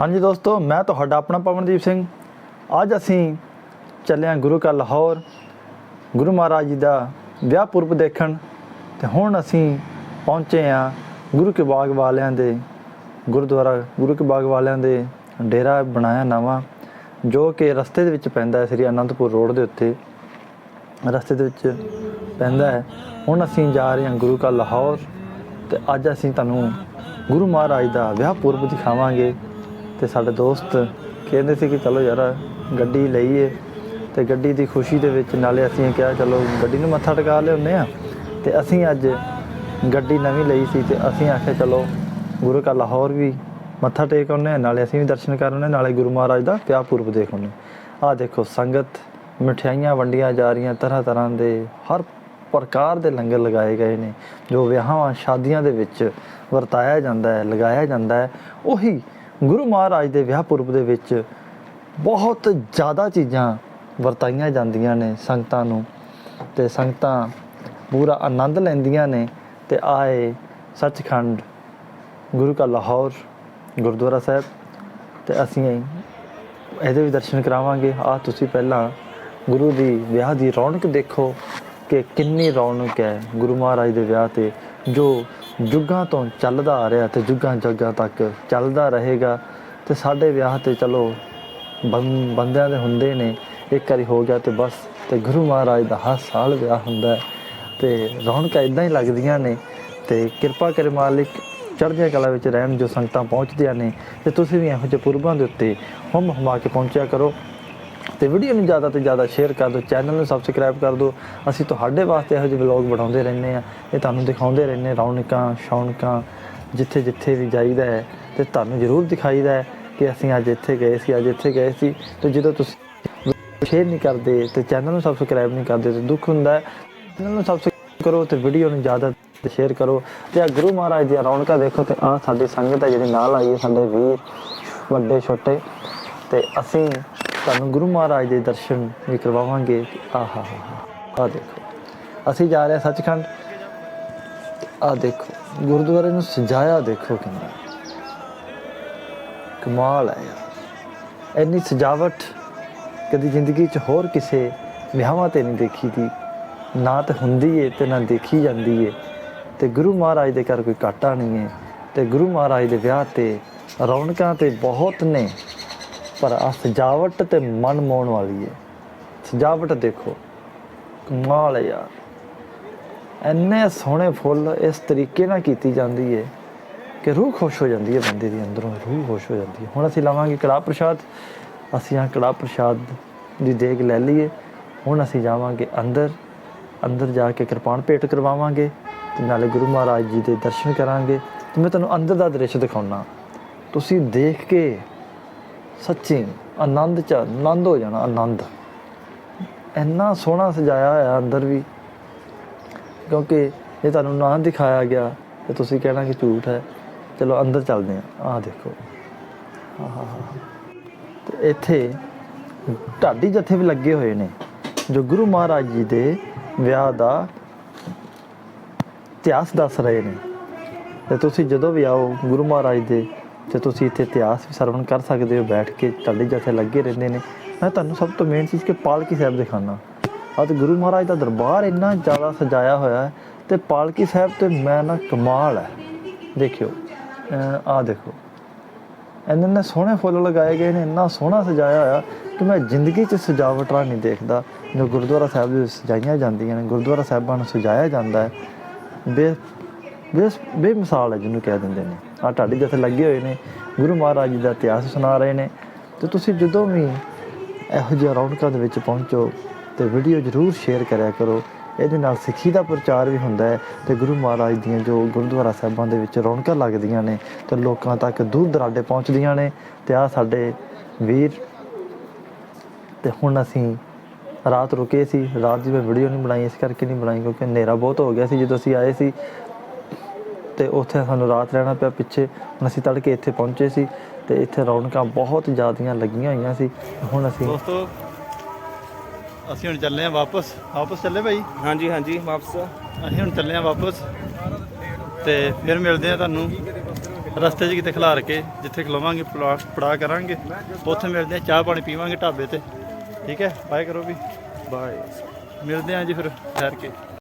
ਹਾਂਜੀ ਦੋਸਤੋ, ਮੈਂ ਤੁਹਾਡਾ ਆਪਣਾ ਪਵਨਦੀਪ ਸਿੰਘ। ਅੱਜ ਅਸੀਂ ਚੱਲੇ ਹਾਂ ਗੁਰੂ ਕਾ ਲਾਹੌਰ। ਗੁਰੂ ਮਹਾਰਾਜ ਜੀ ਦਾ ਵਿਆਹ ਪੁਰਬ ਦੇਖਣ। ਤੇ ਹੁਣ ਅਸੀਂ ਪਹੁੰਚੇ ਹਾਂ ਗੁਰੂ ਕੇ ਬਾਗ ਵਾਲਿਆਂ ਦੇ ਗੁਰਦੁਆਰਾ, ਗੁਰੂ ਕੇ ਬਾਗ ਵਾਲਿਆਂ ਦੇ ਡੇਰਾ ਬਣਾਇਆ ਨਵਾਂ, ਜੋ ਕਿ ਰਸਤੇ ਦੇ ਵਿੱਚ ਪੈਂਦਾ ਹੈ, ਸ੍ਰੀ ਅਨੰਦਪੁਰ ਰੋਡ ਦੇ ਉੱਤੇ। ਰਸਤੇ ਦੇ ਵਿੱਚ ਪੈਂਦਾ ਹੈ। ਹੁਣ ਅਸੀਂ ਜਾ ਰਹੇ ਹਾਂ ਗੁਰੂ ਕਾ ਲਾਹੌਰ। ਤੇ ਅੱਜ ਅਸੀਂ ਤੁਹਾਨੂੰ ਗੁਰੂ ਮਹਾਰਾਜ ਦਾ ਵਿਆਹ ਪੁਰਬ ਦਿਖਾਵਾਂਗੇ। ਤੇ ਸਾਡੇ ਦੋਸਤ ਕਹਿੰਦੇ ਸੀ ਕਿ ਚਲੋ ਯਾਰ, ਗੱਡੀ ਲਈਏ ਤੇ ਗੱਡੀ ਦੀ ਖੁਸ਼ੀ ਦੇ ਵਿੱਚ ਨਾਲੇ ਅਸੀਂ ਕਿਹਾ, ਚਲੋ ਗੱਡੀ ਨੂੰ ਮੱਥਾ ਟਿਕਾ ਲਿਆਉਂਦੇ ਆ ਤੇ ਅਸੀਂ ਅੱਜ ਗੱਡੀ ਨਵੀਂ ਲਈ ਸੀ ਤੇ ਅਸੀਂ ਆਖਿਆ, ਚਲੋ ਗੁਰੂ ਕਾ ਲਾਹੌਰ ਵੀ ਮੱਥਾ ਟੇਕ ਆਉਂਦੇ ਹਾਂ, ਨਾਲੇ ਅਸੀਂ ਵੀ ਦਰਸ਼ਨ ਕਰ ਆਉਂਦੇ ਹਾਂ, ਨਾਲੇ ਗੁਰੂ ਮਹਾਰਾਜ ਦਾ ਵਿਆਹ ਪੁਰਬ ਦੇਖ ਆਉਂਦੇ ਆਹ ਦੇਖੋ ਸੰਗਤ, ਮਠਿਆਈਆਂ ਵੰਡੀਆਂ ਜਾ ਰਹੀਆਂ, ਤਰ੍ਹਾਂ ਤਰ੍ਹਾਂ ਦੇ, ਹਰ ਪ੍ਰਕਾਰ ਦੇ ਲੰਗਰ ਲਗਾਏ ਗਏ ਨੇ। ਜੋ ਵਿਆਹਾਂ, ਸ਼ਾਦੀਆਂ ਦੇ ਵਿੱਚ ਵਰਤਾਇਆ ਜਾਂਦਾ ਹੈ, ਲਗਾਇਆ ਜਾਂਦਾ ਹੈ, ਉਹੀ ਗੁਰੂ ਮਹਾਰਾਜ ਦੇ ਵਿਆਹ ਪੁਰਬ ਦੇ ਵਿੱਚ ਬਹੁਤ ਜ਼ਿਆਦਾ ਚੀਜ਼ਾਂ ਵਰਤਾਈਆਂ ਜਾਂਦੀਆਂ ਨੇ ਸੰਗਤਾਂ ਨੂੰ ਤੇ ਸੰਗਤਾਂ ਪੂਰਾ ਆਨੰਦ ਲੈਂਦੀਆਂ ਨੇ ਤੇ ਆਏ ਸੱਚਖੰਡ, ਗੁਰੂ ਕਾ ਲਾਹੌਰ, ਗੁਰਦੁਆਰਾ ਸਾਹਿਬ ਤੇ ਅਸੀਂ ਇਹਦੇ ਵੀ ਦਰਸ਼ਨ ਕਰਾਵਾਂਗੇ। ਆ ਤੁਸੀਂ ਪਹਿਲਾਂ ਗੁਰੂ ਦੀ ਵਿਆਹ ਦੀ ਰੌਣਕ ਦੇਖੋ ਕਿ ਕਿੰਨੀ ਰੌਣਕ ਹੈ ਗੁਰੂ ਮਹਾਰਾਜ ਦੇ ਵਿਆਹ ਤੇ, ਜੋ ਜੁਗਾਂ ਤੋਂ ਚੱਲਦਾ ਆ ਰਿਹਾ ਤੇ ਜੁਗਾਂ ਜੁਗਾਂ ਤੱਕ ਚੱਲਦਾ ਰਹੇਗਾ ਤੇ ਸਾਡੇ ਵਿਆਹ ਤੇ ਚਲੋ ਬੰ- ਬੰਦਿਆਂ ਦੇ ਹੁੰਦੇ ਨੇ, ਇੱਕ ਵਾਰੀ ਹੋ ਗਿਆ ਤੇ ਬਸ, ਤੇ ਗੁਰੂ ਮਹਾਰਾਜ ਦਾ ਹਰ ਸਾਲ ਵਿਆਹ ਹੁੰਦਾ ਹੈ ਤੇ ਰੌਣਕਾਂ ਇਦਾਂ ਹੀ ਲੱਗਦੀਆਂ ਨੇ ਤੇ ਕਿਰਪਾ ਕਰੇ ਮਾਲਿਕ ਚੜ੍ਹਦੀਆਂ ਕਲਾ ਵਿੱਚ ਰਹਿਣ ਜੋ ਸੰਗਤਾਂ ਪਹੁੰਚਦੀਆਂ ਨੇ ਤੇ ਤੁਸੀਂ ਵੀ ਇਹੋ ਜਿਹੇ ਪੁਰਬਾਂ ਦੇ ਉੱਤੇ ਹਮ ਹਮਾ ਕੇ ਪਹੁੰਚਿਆ ਕਰੋ। ਤੇ ਵੀਡੀਓ ਨੂੰ ਜ਼ਿਆਦਾ ਤੋਂ ਜ਼ਿਆਦਾ ਸ਼ੇਅਰ ਕਰ ਦਿਓ ਚੈਨਲ ਨੂੰ ਸਬਸਕ੍ਰਾਈਬ ਕਰ ਦਿਓ। ਅਸੀਂ ਤੁਹਾਡੇ ਵਾਸਤੇ ਇਹੋ ਜਿਹੇ ਵਲੌਗ ਬਣਾਉਂਦੇ ਰਹਿੰਦੇ ਆ ਇਹ ਤੁਹਾਨੂੰ ਦਿਖਾਉਂਦੇ ਰਹਿੰਦੇ ਰੌਣਕਾਂ, ਸ਼ੌਣਕਾਂ, ਜਿੱਥੇ ਜਿੱਥੇ ਵੀ ਜਾਈਦਾ ਹੈ, ਤੇ ਤੁਹਾਨੂੰ ਜ਼ਰੂਰ ਦਿਖਾਈਦਾ ਹੈ ਕਿ ਅਸੀਂ ਅੱਜ ਇੱਥੇ ਗਏ ਸੀ, ਅੱਜ ਇੱਥੇ ਗਏ ਸੀ। ਤੇ ਜਦੋਂ ਤੁਸੀਂ ਸ਼ੇਅਰ ਨਹੀਂ ਕਰਦੇ ਤੇ ਚੈਨਲ ਨੂੰ ਸਬਸਕ੍ਰਾਈਬ ਨਹੀਂ ਕਰਦੇ ਤੇ ਦੁੱਖ ਹੁੰਦਾ ਹੈ। ਚੈਨਲ ਨੂੰ ਸਬਸਕ੍ਰਾਈਬ ਕਰੋ ਤੇ ਵੀਡੀਓ ਨੂੰ ਜ਼ਿਆਦਾ ਤੇ ਸ਼ੇਅਰ ਕਰੋ। ਤੇ ਆ ਗੁਰੂ ਮਹਾਰਾਜ ਦੀਆਂ ਰੌਣਕਾਂ ਦੇਖੋ ਤੇ ਆ ਸਾਡੀ ਸੰਗਤ ਹੈ ਜਿਹੜੀ ਨਾਲ ਆਈ ਹੈ, ਸਾਡੇ ਵੀਰ ਵੱਡੇ ਛੋਟੇ। ਤੇ ਅਸੀਂ ਤੁਹਾਨੂੰ ਗੁਰੂ ਮਹਾਰਾਜ ਦੇ ਦਰਸ਼ਨ ਵੀ ਕਰਵਾਵਾਂਗੇ। ਆਹਾ, ਹਾ ਹਾ ਆ ਦੇਖੋ। ਅਸੀਂ ਜਾ ਰਹੇ ਹਾਂ ਸੱਚਖੰਡ। ਆ ਦੇਖੋ, ਗੁਰਦੁਆਰੇ ਨੂੰ ਸਜਾਇਆ ਦੇਖੋ ਕਿੰਨਾ। ਕਮਾਲ ਹੈ ਯਾਰ। ਇੰਨੀ ਸਜਾਵਟ ਕਦੀ ਜ਼ਿੰਦਗੀ 'ਚ ਹੋਰ ਕਿਸੇ ਵਿਆਹਾਂ ਤੇ ਨਹੀਂ ਦੇਖੀ ਦੀ ਨਾ ਤੇ ਹੁੰਦੀ ਏ ਤੇ ਨਾ ਦੇਖੀ ਜਾਂਦੀ ਏ। ਤੇ ਗੁਰੂ ਮਹਾਰਾਜ ਦੇ ਘਰ ਕੋਈ ਘਾਟਾ ਨਹੀਂ ਹੈ ਤੇ ਗੁਰੂ ਮਹਾਰਾਜ ਦੇ ਵਿਆਹ ਤੇ ਰੌਣਕਾਂ ਤੇ ਬਹੁਤ ਨੇ। ਪਰ ਆ ਸਜਾਵਟ ਤੇ ਮਨ ਮੋਹਣ ਵਾਲੀ ਹੈ ਸਜਾਵਟ ਦੇਖੋ, ਕਮਾਲ ਹੈ ਯਾਰ। ਇੰਨੇ ਸੋਹਣੇ ਫੁੱਲ ਇਸ ਤਰੀਕੇ ਨਾਲ ਕੀਤੀ ਜਾਂਦੀ ਹੈ ਕਿ ਰੂਹ ਖੁਸ਼ ਹੋ ਜਾਂਦੀ ਹੈ ਬੰਦੇ ਦੀ ਅੰਦਰੋਂ, ਰੂਹ ਖੁਸ਼ ਹੋ ਜਾਂਦੀ ਹੈ ਹੁਣ ਅਸੀਂ ਲਾਵਾਂਗੇ ਕੜਾਹ ਪ੍ਰਸ਼ਾਦ, ਅਸੀਂ ਆ ਕੜਾਹ ਪ੍ਰਸ਼ਾਦ ਦੀ ਦੇਗ ਲੈ ਲਈਏ। ਹੁਣ ਅਸੀਂ ਜਾਵਾਂਗੇ ਅੰਦਰ ਅੰਦਰ ਜਾ ਕੇ ਕਿਰਪਾਨ ਭੇਟ ਕਰਵਾਵਾਂਗੇ ਤੇ ਨਾਲੇ ਗੁਰੂ ਮਹਾਰਾਜ ਜੀ ਦੇ ਦਰਸ਼ਨ ਕਰਾਂਗੇ। ਤੇ ਮੈਂ ਤੁਹਾਨੂੰ ਅੰਦਰ ਦਾ ਦ੍ਰਿਸ਼ ਦਿਖਾਉਣਾ ਤੁਸੀਂ ਦੇਖ ਕੇ ਸੱਚੀ, ਆਨੰਦ ਚ ਆਨੰਦ ਹੋ ਜਾਣਾ, ਆਨੰਦ। ਇੰਨਾ ਸੋਹਣਾ ਸਜਾਇਆ ਹੋਇਆ ਅੰਦਰ ਵੀ। ਕਿਉਂਕਿ ਇਹ ਤੁਹਾਨੂੰ ਨਾ ਦਿਖਾਇਆ ਗਿਆ, ਤੇ ਤੁਸੀਂ ਕਹਿਣਾ ਕਿ ਝੂਠ ਹੈ। ਚਲੋ, ਅੰਦਰ ਚੱਲਦੇ ਹਾਂ। ਆਹ ਦੇਖੋ। ਆਹਾ। ਤੇ ਇੱਥੇ ਢਾਡੀ ਜਥੇ ਵੀ ਲੱਗੇ ਹੋਏ ਨੇ, ਜੋ ਗੁਰੂ ਮਹਾਰਾਜ ਜੀ ਦੇ ਵਿਆਹ ਦਾ ਇਤਿਹਾਸ ਦੱਸ ਰਹੇ ਨੇ। ਤੇ ਤੁਸੀਂ ਜਦੋਂ ਵੀ ਆਓ ਗੁਰੂ ਮਹਾਰਾਜ ਦੇ ਤੇ ਤੁਸੀਂ ਇੱਥੇ ਇਤਿਹਾਸ ਵੀ ਸਰਵਣ ਕਰ ਸਕਦੇ ਹੋ, ਬੈਠ ਕੇ ਤੁਹਾਡੇ ਜਥੇ ਲੱਗੇ ਰਹਿੰਦੇ ਨੇ। ਮੈਂ ਤੁਹਾਨੂੰ ਸਭ ਤੋਂ ਮੇਨ ਚੀਜ਼ ਕਿ ਪਾਲਕੀ ਸਾਹਿਬ ਦਿਖਾਣਾ ਆ ਗੁਰੂ ਮਹਾਰਾਜ ਦਾ ਦਰਬਾਰ ਇੰਨਾ ਜ਼ਿਆਦਾ ਸਜਾਇਆ ਹੋਇਆ ਹੈ ਤੇ ਪਾਲਕੀ ਸਾਹਿਬ ਤੇ ਮੈਂ ਨਾ ਕਮਾਲ ਹੈ। ਦੇਖਿਓ ਆ ਦੇਖੋ। ਇੰਨੇ ਇੰਨੇ ਸੋਹਣੇ ਫੁੱਲ ਲਗਾਏ ਗਏ ਨੇ, ਇੰਨਾ ਸੋਹਣਾ ਸਜਾਇਆ ਹੋਇਆ ਕਿ ਮੈਂ ਜ਼ਿੰਦਗੀ 'ਚ ਸਜਾਵਟਾਂ ਨਹੀਂ ਦੇਖਦਾ। ਜੋ ਗੁਰਦੁਆਰਾ ਸਾਹਿਬ ਦੇ ਸਜਾਈਆਂ ਜਾਂਦੀਆਂ ਨੇ, ਗੁਰਦੁਆਰਾ ਸਾਹਿਬਾਂ ਨੂੰ ਸਜਾਇਆ ਜਾਂਦਾ ਹੈ। ਬੇ ਬੇਸ ਬੇਮਿਸਾਲ ਹੈ ਜਿਹਨੂੰ ਕਹਿ ਦਿੰਦੇ ਨੇ। ਆ ਢਾਡੀ ਜਥੇ ਲੱਗੇ ਹੋਏ ਨੇ, ਗੁਰੂ ਮਹਾਰਾਜ ਜੀ ਦਾ ਇਤਿਹਾਸ ਸੁਣਾ ਰਹੇ ਨੇ, ਤੇ ਤੁਸੀਂ ਜਦੋਂ ਵੀ ਇਹੋ ਜਿਹੇ ਰੌਣਕਾਂ ਦੇ ਵਿੱਚ ਪਹੁੰਚੋ ਤੇ ਵੀਡੀਓ ਜ਼ਰੂਰ ਸ਼ੇਅਰ ਕਰਿਆ ਕਰੋ। ਇਹਦੇ ਨਾਲ ਸਿੱਖੀ ਦਾ ਪ੍ਰਚਾਰ ਵੀ ਹੁੰਦਾ ਹੈ ਤੇ ਗੁਰੂ ਮਹਾਰਾਜ ਦੀਆਂ ਜੋ ਗੁਰਦੁਆਰਾ ਸਾਹਿਬਾਂ ਦੇ ਵਿੱਚ ਰੌਣਕਾਂ ਲੱਗਦੀਆਂ ਨੇ, ਤੇ ਲੋਕਾਂ ਤੱਕ ਦੂਰ ਦਰਾਡੇ ਪਹੁੰਚਦੀਆਂ ਨੇ, ਤੇ ਆ ਸਾਡੇ ਵੀਰ, ਤੇ ਹੁਣ ਅਸੀਂ ਰਾਤ ਰੁਕੇ ਸੀ, ਰਾਤ ਦੀ ਮੈਂ ਵੀਡੀਓ ਨਹੀਂ ਬਣਾਈ, ਇਸ ਕਰਕੇ ਨਹੀਂ ਬਣਾਈ ਕਿਉਂਕਿ ਹਨੇਰਾ ਬਹੁਤ ਹੋ ਗਿਆ ਸੀ ਜਦੋਂ ਅਸੀਂ ਆਏ ਸੀ। ਤੇ ਉੱਥੇ ਸਾਨੂੰ ਰਾਤ ਰਹਿਣਾ ਪਿਆ। ਪਿੱਛੇ ਹੁਣ ਅਸੀਂ ਤੜਕੇ ਇੱਥੇ ਪਹੁੰਚੇ ਸੀ ਤੇ ਇੱਥੇ ਰੌਣਕਾਂ ਬਹੁਤ ਜ਼ਿਆਦੀਆਂ ਲੱਗੀਆਂ ਹੋਈਆਂ ਸੀ। ਹੁਣ ਅਸੀਂ ਦੋਸਤੋ ਅਸੀਂ ਹੁਣ ਚੱਲੇ ਆ ਵਾਪਸ। ਵਾਪਸ ਚੱਲੇ ਭਾਈ ਹਾਂਜੀ ਹਾਂਜੀ ਵਾਪਸ। ਅਸੀਂ ਹੁਣ ਚੱਲੇ ਆ ਵਾਪਸ ਤੇ ਫਿਰ ਮਿਲਦੇ ਆ ਤੁਹਾਨੂੰ ਰਸਤੇ 'ਚ ਕਿਤੇ ਖਿਲਾਰ ਕੇ ਜਿੱਥੇ ਖਲੋਵਾਂਗੇ ਪੜਾ ਪੜਾ ਕਰਾਂਗੇ। ਉੱਥੇ ਮਿਲਦੇ ਆ ਚਾਹ ਪਾਣੀ ਪੀਵਾਂਗੇ ਢਾਬੇ ਤੇ। ਠੀਕ ਹੈ? ਬਾਏ ਕਰੋ ਵੀ। ਬਾਏ ਮਿਲਦੇ ਆ ਜੀ ਫਿਰ ਠਹਿਰ ਕੇ।